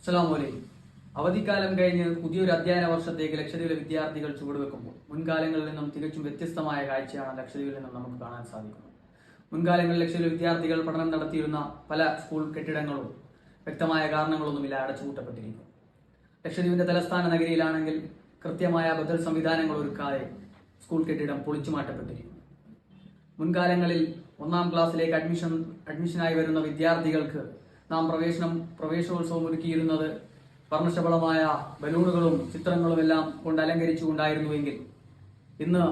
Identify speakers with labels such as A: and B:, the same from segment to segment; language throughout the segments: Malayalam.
A: അസ്സലാമലൈക്കും. അവധിക്കാലം കഴിഞ്ഞ് പുതിയൊരു അധ്യയന വർഷത്തേക്ക് ലക്ഷദ്വീപിലെ വിദ്യാർത്ഥികൾ ചുവടുവെക്കുമ്പോൾ മുൻകാലങ്ങളിൽ നിന്നും തികച്ചും വ്യത്യസ്തമായ കാഴ്ചയാണ് ലക്ഷദ്വീപിൽ നിന്നും നമുക്ക് കാണാൻ സാധിക്കുന്നത്. മുൻകാലങ്ങളിൽ ലക്ഷദ്വീപിലെ വിദ്യാർത്ഥികൾ പഠനം നടത്തിയിരുന്ന പല സ്കൂൾ കെട്ടിടങ്ങളും വ്യക്തമായ കാരണങ്ങളൊന്നുമില്ല അടച്ചുപൂട്ടപ്പെട്ടിരിക്കുന്നു. ലക്ഷദ്വീപിന്റെ തലസ്ഥാന നഗരിയിലാണെങ്കിൽ കൃത്യമായ ബദൽ സംവിധാനങ്ങൾ ഒരുക്കാതെ സ്കൂൾ കെട്ടിടം പൊളിച്ചു മാറ്റപ്പെട്ടിരിക്കുന്നു മുൻകാലങ്ങളിൽ ഒന്നാം ക്ലാസ്സിലേക്ക് അഡ്മിഷൻ അഡ്മിഷനായി വരുന്ന വിദ്യാർത്ഥികൾക്ക് നാം പ്രവേശനം പ്രവേശനോത്സവം ഒരുക്കിയിരുന്നത് വർണശബളമായ ബലൂണുകളും ചിത്രങ്ങളും എല്ലാം കൊണ്ട് അലങ്കരിച്ചുകൊണ്ടായിരുന്നുവെങ്കിൽ ഇന്ന്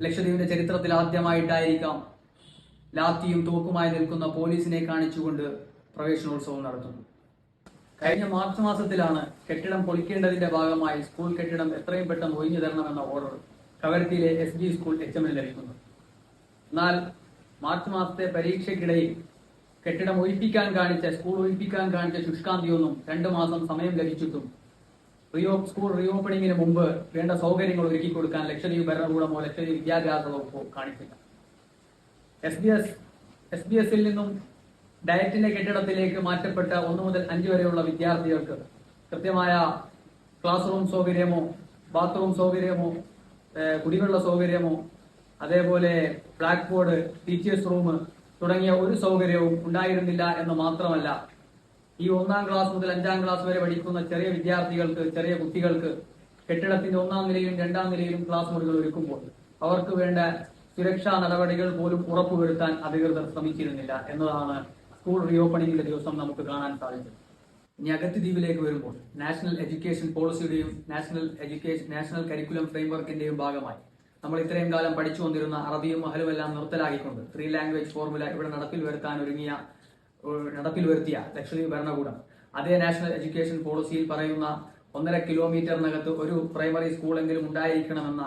A: ലക്ഷദ്വീപിന്റെ ചരിത്രത്തിൽ ആദ്യമായിട്ടായിരിക്കാം ലാത്തിയും തോക്കുമായി നിൽക്കുന്ന പോലീസിനെ കാണിച്ചുകൊണ്ട് പ്രവേശനോത്സവം നടത്തുന്നു കഴിഞ്ഞ മാർച്ച് മാസത്തിലാണ് കെട്ടിടം പൊളിക്കേണ്ടതിന്റെ ഭാഗമായി സ്കൂൾ കെട്ടിടം എത്രയും പെട്ടെന്ന് ഒഴിഞ്ഞു തരണമെന്ന ഓർഡർ കവരത്തിയിലെ എസ് ഡി സ്കൂൾ എച്ച് എമ്മിന് ലഭിക്കുന്നത് എന്നാൽ മാർച്ച് മാസത്തെ പരീക്ഷയ്ക്കിടയിൽ കെട്ടിടം ഒഴിപ്പിക്കാൻ കാണിച്ച സ്കൂൾ ഒഴിപ്പിക്കാൻ കാണിച്ച ശുഷ്കാന്തിയൊന്നും രണ്ടു മാസം സമയം ലഭിച്ചിട്ടും. റിയോ സ്കൂൾ റീഓപ്പണിങ്ങിന് മുമ്പ് വേണ്ട സൗകര്യങ്ങൾ ഒരുക്കി കൊടുക്കാൻ ലക്ഷദ്വീപ് ഭരണകൂടമോ ലക്ഷദ്വീപ് വിദ്യാഭ്യാസ വകുപ്പോ കാണിച്ചില്ല. S B S S B എസിൽ നിന്നും ഡയറ്റിന്റെ കെട്ടിടത്തിലേക്ക് മാറ്റപ്പെട്ട ഒന്നു മുതൽ അഞ്ചു വരെയുള്ള വിദ്യാർത്ഥികൾക്ക് കൃത്യമായ ക്ലാസ് റൂം സൗകര്യമോ ബാത്റൂം സൗകര്യമോ കുടിവെള്ള സൗകര്യമോ അതേപോലെ ബ്ലാക്ക് ബോർഡ് ടീച്ചേഴ്സ് റൂം തുടങ്ങിയ ഒരു സൗകര്യവും ഉണ്ടായിരുന്നില്ല എന്ന് മാത്രമല്ല ഈ ഒന്നാം ക്ലാസ് മുതൽ അഞ്ചാം ക്ലാസ് വരെ പഠിക്കുന്ന ചെറിയ വിദ്യാർത്ഥികൾക്ക് ചെറിയ കുട്ടികൾക്ക് കെട്ടിടത്തിന്റെ ഒന്നാം നിലയിലും രണ്ടാം നിലയിലും ക്ലാസ് മുറികൾ ഒരുക്കുമ്പോൾ അവർക്ക് വേണ്ട സുരക്ഷാ നടപടികൾ പോലും ഉറപ്പുവരുത്താൻ അധികൃതർ ശ്രമിച്ചിരുന്നില്ല എന്നതാണ് സ്കൂൾ റീഓപ്പണിംഗിന്റെ ദിവസം നമുക്ക് കാണാൻ സാധിച്ചത്. ഇനി അഗത്തി ദ്വീപിലേക്ക് വരുമ്പോൾ നാഷണൽ എഡ്യൂക്കേഷൻ പോളിസിയുടെയും നാഷണൽ എഡ്യൂക്കേഷൻ നാഷണൽ കരിക്കുലം ഫ്രെയിംവർക്കിന്റെയും ഭാഗമായി നമ്മൾ ഇത്രയും കാലം പഠിച്ചു വന്നിരുന്ന അറബിയും മഹലും എല്ലാം നിർത്തലാക്കിക്കൊണ്ട് ത്രീ ലാംഗ്വേജ് ഫോർമുല ഇവിടെ നടപ്പിൽ വരുത്താൻ ഒരുങ്ങിയ നടപ്പിൽ വരുത്തിയ ലക്ഷദ്വീപ് ഭരണകൂടം. അതേ നാഷണൽ എഡ്യൂക്കേഷൻ പോളിസിയിൽ പറയുന്ന ഒന്നര കിലോമീറ്ററിനകത്ത് ഒരു പ്രൈമറി സ്കൂളെങ്കിലും ഉണ്ടായിരിക്കണമെന്ന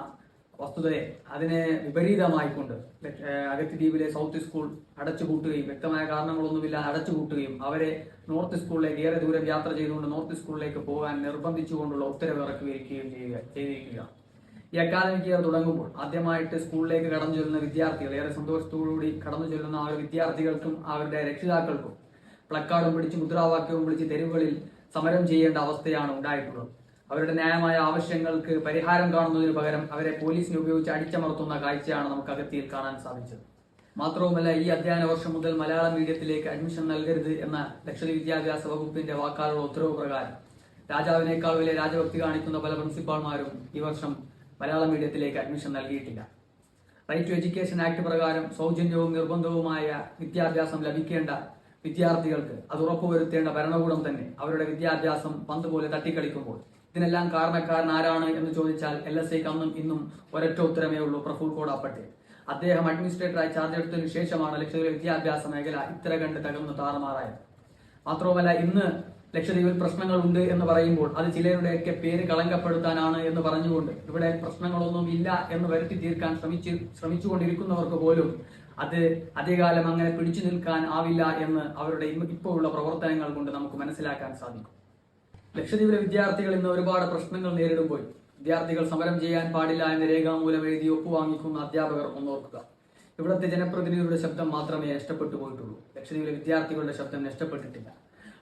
A: വസ്തുതയെ അതിനെ വിപരീതമായിക്കൊണ്ട് അഗത്തി ദ്വീപിലെ സൗത്ത് സ്കൂൾ അടച്ചുപൂട്ടുകയും വ്യക്തമായ കാരണങ്ങളൊന്നുമില്ല അടച്ചുപൂട്ടുകയും അവരെ നോർത്ത് സ്കൂളിലേക്ക് ഏറെ ദൂരം യാത്ര ചെയ്തുകൊണ്ട് നോർത്ത് സ്കൂളിലേക്ക് പോകാൻ നിർബന്ധിച്ചുകൊണ്ടുള്ള ഉത്തരവ് ഇറക്കുകയും ചെയ്യുക ചെയ്തിരിക്കുകയാണ് ഈ അക്കാദമിക് ഇയർ തുടങ്ങുമ്പോൾ ആദ്യമായിട്ട് സ്കൂളിലേക്ക് കടന്നു ചെല്ലുന്ന വിദ്യാർത്ഥികൾ ഏറെ സന്തോഷത്തോടുകൂടി കടന്നു ചെല്ലുന്ന ആ വിദ്യാർത്ഥികൾക്കും അവരുടെ രക്ഷിതാക്കൾക്കും പ്ലക്കാർഡും പിടിച്ച് മുദ്രാവാക്യവും വിളിച്ച് തെരുവുകളിൽ സമരം ചെയ്യേണ്ട അവസ്ഥയാണ് ഉണ്ടായിട്ടുള്ളത്. അവരുടെ ന്യായമായ ആവശ്യങ്ങൾക്ക് പരിഹാരം കാണുന്നതിന് പകരം അവരെ പോലീസിനെ ഉപയോഗിച്ച് അടിച്ചമർത്തുന്ന കാഴ്ചയാണ് നമുക്ക് അകത്തിയിൽ കാണാൻ സാധിച്ചത്. മാത്രവുമല്ല ഈ അധ്യയന വർഷം മുതൽ മലയാള മീഡിയത്തിലേക്ക് അഡ്മിഷൻ നൽകരുത് എന്ന ലക്ഷദ്വീപ് വിദ്യാഭ്യാസ വകുപ്പിന്റെ വാക്കാലുള്ള ഉത്തരവ് പ്രകാരം രാജാവിനേക്കാൾ വലിയ രാജഭക്തി കാണിക്കുന്ന പല പ്രിൻസിപ്പാൾമാരും ഈ വർഷം മലയാളം മീഡിയത്തിലേക്ക് അഡ്മിഷൻ നൽകിയിട്ടില്ല. റൈറ്റ് ടു എഡ്യൂക്കേഷൻ ആക്ട് പ്രകാരം സൗജന്യവും നിർബന്ധവുമായ വിദ്യാഭ്യാസം ലഭിക്കേണ്ട വിദ്യാർത്ഥികൾക്ക് അത് ഉറപ്പുവരുത്തേണ്ട ഭരണകൂടം തന്നെ അവരുടെ വിദ്യാഭ്യാസം പന്ത് പോലെ തട്ടിക്കളിക്കുമ്പോൾ. ഇതിനെല്ലാം കാരണക്കാരൻ ആരാണ് എന്ന് ചോദിച്ചാൽ എൽ എസ് ഐക്ക് അന്നും ഇന്നും ഒരൊറ്റ ഉത്തരമേ ഉള്ളൂ പ്രഫുൽ കോടാപ്പട്ടേൽ പട്ടേൽ അദ്ദേഹം അഡ്മിനിസ്ട്രേറ്ററായി ചാർജ് എടുത്തതിനു ശേഷമാണ് ലക്ഷദ്വീപ് വിദ്യാഭ്യാസ മേഖല ഇത്ര കണ്ട് തകർന്ന് താറുമാറായത്. മാത്രവുമല്ല ഇന്ന് ലക്ഷദ്വീപിൽ പ്രശ്നങ്ങളുണ്ട് എന്ന് പറയുമ്പോൾ അത് ചിലരുടെയൊക്കെ പേര് കളങ്കപ്പെടുത്താനാണ് എന്ന് പറഞ്ഞുകൊണ്ട് ഇവിടെ പ്രശ്നങ്ങളൊന്നും ഇല്ല എന്ന് വരുത്തി തീർക്കാൻ ശ്രമിച്ചു ശ്രമിച്ചുകൊണ്ടിരിക്കുന്നവർക്ക് പോലും അത് അധികാലം അങ്ങനെ പിടിച്ചു നിൽക്കാൻ ആവില്ല എന്ന് അവരുടെ ഇപ്പോൾ ഉള്ള പ്രവർത്തനങ്ങൾ കൊണ്ട് നമുക്ക് മനസ്സിലാക്കാൻ സാധിക്കും. ലക്ഷദ്വീപിലെ വിദ്യാർത്ഥികൾ ഇന്ന് ഒരുപാട് പ്രശ്നങ്ങൾ നേരിടുമ്പോൾ വിദ്യാർത്ഥികൾ സമരം ചെയ്യാൻ പാടില്ല എന്ന രേഖാമൂലം എഴുതി ഒപ്പുവാങ്ങിക്കുന്ന അധ്യാപകർ ഒന്നോർക്കുക ഇവിടുത്തെ ജനപ്രതിനിധിയുടെ ശബ്ദം മാത്രമേ നഷ്ടപ്പെട്ടു പോയിട്ടുള്ളൂ. ലക്ഷദ്വീപിലെ വിദ്യാർത്ഥികളുടെ ശബ്ദം നഷ്ടപ്പെട്ടിട്ടില്ല.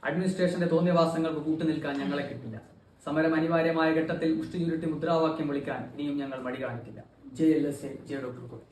A: അഡ്മിനിസ്ട്രേഷന്റെ തോന്നിയവാസങ്ങൾക്ക് കൂട്ടുനിൽക്കാൻ ഞങ്ങളെ കിട്ടില്ല. സമരം അനിവാര്യമായ ഘട്ടത്തിൽ മുഷ്ടി ചുരുട്ടി മുദ്രാവാക്യം വിളിക്കാൻ ഇനിയും ഞങ്ങൾ മടി കാണിക്കില്ല. J L S A J doctor കോടി